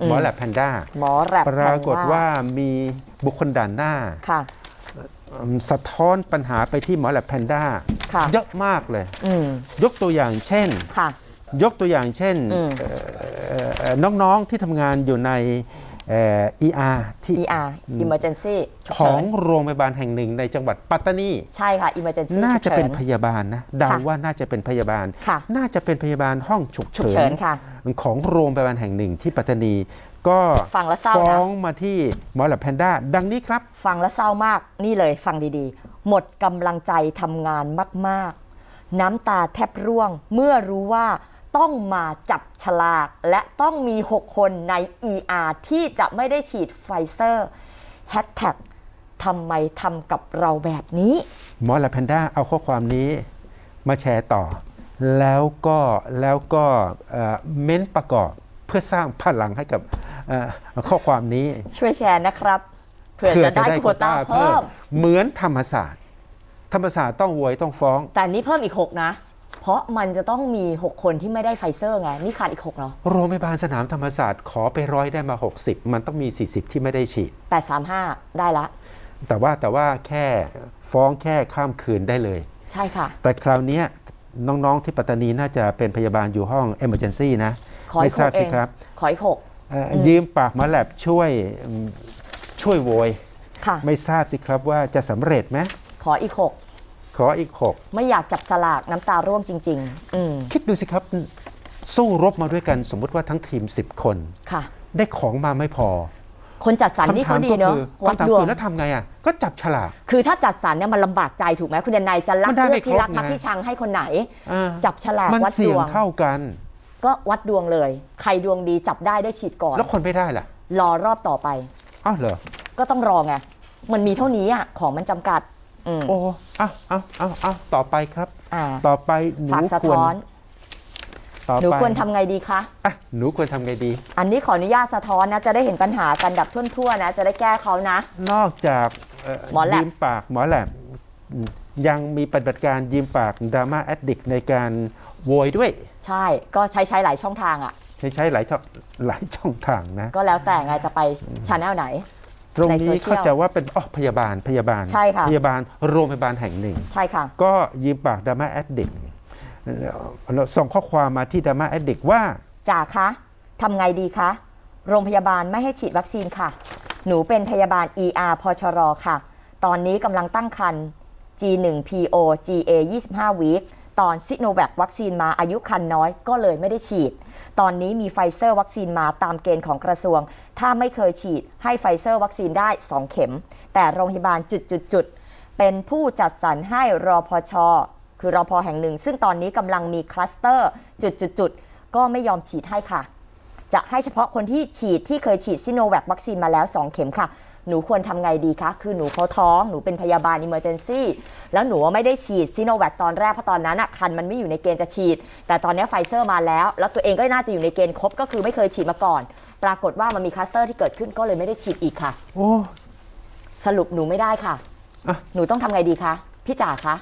อืมหมอแลบแพนด้าหมอแรบปรากฏแพนด้ว่ามีบุคคลด่านหน้าค่ะอืมสะท้อนปัญหาไปที่หมอแลบแพนด้าค่ะเยอะมากเลยอืมยกตัวอย่างเช่นค่ะยกตัวอย่างเช่นอืมเอ่อเอ่อน้องๆที่ทำงานอยู่ในเอ่อ ER ที่ ER emergency ฉุกขเฉิองนโรงพยาบาลแห่งหนึ่งในจังหวัดปัตตานี ใช่ค่ะ emergency น่าฉุกจะฉิเป็นพยาบาลนะเดาค่ะว่าน่าจะเป็นพยาบาลค่ะน่าจะเป็นพยาบาลห้องฉุกฉุกเฉิเฉินนค่ะ ของโรงพยาบาลแห่งหนึ่งที่ปัตตานี ก็ฟังแล้วเศร้านะ ฟ้องมาที่หมอแลบแพนด้าดังนี้ครับ ฟังแล้วเศร้ามากนี่เลยฟังดีๆ หมดกำลังใจทำงานมากๆ น้ำตาแทบร่วงเมื่อรู้ว่าต้องมาจับฉลาก และต้องมี 6 คนใน ER ที่จะไม่ได้ฉีดไฟเซอร์แฮชแท็กทำไมทำกับเราแบบนี้ หมอแลบแพนด้าเอาข้อความนี้มาแชร์ต่อ แล้วก็แล้วก็เอ่อเม้นประกอบเพื่อสร้างพลังให้กับเอ่อข้อความนี้ ช่วยแชร์นะครับเผื่อจะได้โควต้าเพิ่มเหมือนธรรมศาสตร์ ธรรมศาสตร์ต้องโวยต้องฟ้อง แต่อันนี้เพิ่มอีก 6 นะ เพราะมันจะต้องมี 6 คนที่ไม่ได้ไฟเซอร์ไง นี่ขาดอีก 6 เหรอ โรงพยาบาลสนามธรรมศาสตร์ขอไปร้อยได้มา 60 มันต้องมี 40 ที่ไม่ได้ฉีด 835 ได้ละ แต่ว่าแต่ว่าแค่ฟ้องแค่ข้ามคืนได้เลย ใช่ค่ะ แต่คราวเนี้ย น้องๆที่ปัตตานีน่าจะเป็นพยาบาลอยู่ห้อง Emergency นะ ขอไม่อีกทราบหกเอสิงครับขออีกหก เอ่ออยืมปากหมาแลบช่วยอืมช่วยโวย ค่ะ ไม่ทราบสิครับว่าจะสำเร็จไหมขออีกขออีก6ไม่อยากจับสลากน้ำตาร่วงจริง ๆ อืม6คิดดูสิครับ สู้รบมาด้วยกันสมมุติว่าทั้งทีม 10 คน ค่ะ ได้ของมาไม่พอ คนจัดสรรนี่คำถาเขามดีก็เนอะคือวัดคำถามดวงคือแล้วทำไงอะก็จับฉลากคือถ้าจัดสรรเนี่ยมันลำบากใจถูกไหมคุณเดนนายจะรักมันได้เลืไม่อกที่ครบรักมักไงที่ชังให้คนไหนอ่าจับฉลากมันวัดดเสี่ยงวงเท่ากัน ก็วัดดวงเลย ใครดวงดีจับได้ได้ฉีดก่อน แล้วคนไม่ได้ล่ะ รอรอบต่อไปอ้าวเหรอก็ต้องรอไงมันมีเท่านี้อะของมันจำกัดอืมโอ้อ้าวอ้าวอ้าวอ้าวต่อไปครับอ่าต่อไปหนูฝากสะควรท้อน ต่อหนูไปควรทำไงดีคะ อะหนูควรทำไงดี อันนี้ขออนุญาตสะท้อนนะ จะได้เห็นปัญหากันแบบทั่วๆนะ จะได้แก้เขานะ นอกจากเอ่อหมอแลบ ยืมปากหมอแลบอืมยังมีปฏิบัติการยืมปากดราม่าแอดดิกในการโวยด้วย ใช่ ก็ใช้ใช้หลายช่องทางอะ ใช้ใช้หลายช่องหลายช่องทางนะ ก็แล้วแต่ไงจะไปชแนลไหน ตรงในนี้โซเชียลเข้าใจว่าเป็นอ๋อพยาบาลพยาบาล ใช่ค่ะ พยาบาลโรงพยาบาลแห่งหนึ่ง ใช่ค่ะ ก็ยืมปากดราม่าแอดดิก ส่งข้อความมาที่ดราม่าแอดดิกว่าจ่าคะทำไงดีคะ โรงพยาบาลไม่ให้ฉีดวัคซีนค่ะ หนูเป็นพยาบาล ER พชรค่ะ ตอนนี้กำลังตั้งครรภ์ G1PO GA 25 วีคตอนซิโนแวควัคซีนมาอายุคันน้อยก็เลยไม่ได้ฉีด ตอนนี้มีไฟเซอร์วัคซีนมาตามเกณฑ์ของกระทรวง ถ้าไม่เคยฉีดให้ไฟเซอร์วัคซีนได้ 2 เข็ม แต่โรงพยาบาลจุดๆๆเป็นผู้จัดสรรให้รอพช คือรอพอแห่งหนึ่ง ซึ่งตอนนี้กำลังมีคลัสเตอร์จุดๆๆก็ไม่ยอมฉีดให้ค่ะ จะให้เฉพาะคนที่ฉีดที่เคยฉีดซิโนแวควัคซีนมาแล้ว 2 เข็มค่ะ หนูควรทำไงดีคะ คือหนูเขาท้อง หนูเป็นพยาบาลอิมเมอร์เจนซี่แล้วหนูไม่ได้ฉีดซิโนแวคตอนแรก เพราะตอนนั้นอะคันมันไม่อยู่ในเกณฑ์จะฉีด แต่ตอนนี้ไฟเซอร์มาแล้ว แล้วตัวเองก็น่าจะอยู่ในเกณฑ์ครบก็คือไม่เคยฉีดมาก่อน ปรากฏว่ามันมีคลัสเตอร์ที่เกิดขึ้นก็เลยไม่ได้ฉีดอีกค่ะ โอ้ สรุปหนูไม่ได้ค่ะ อะ หนูต้องทำไงดีคะพี่จ๋าคะ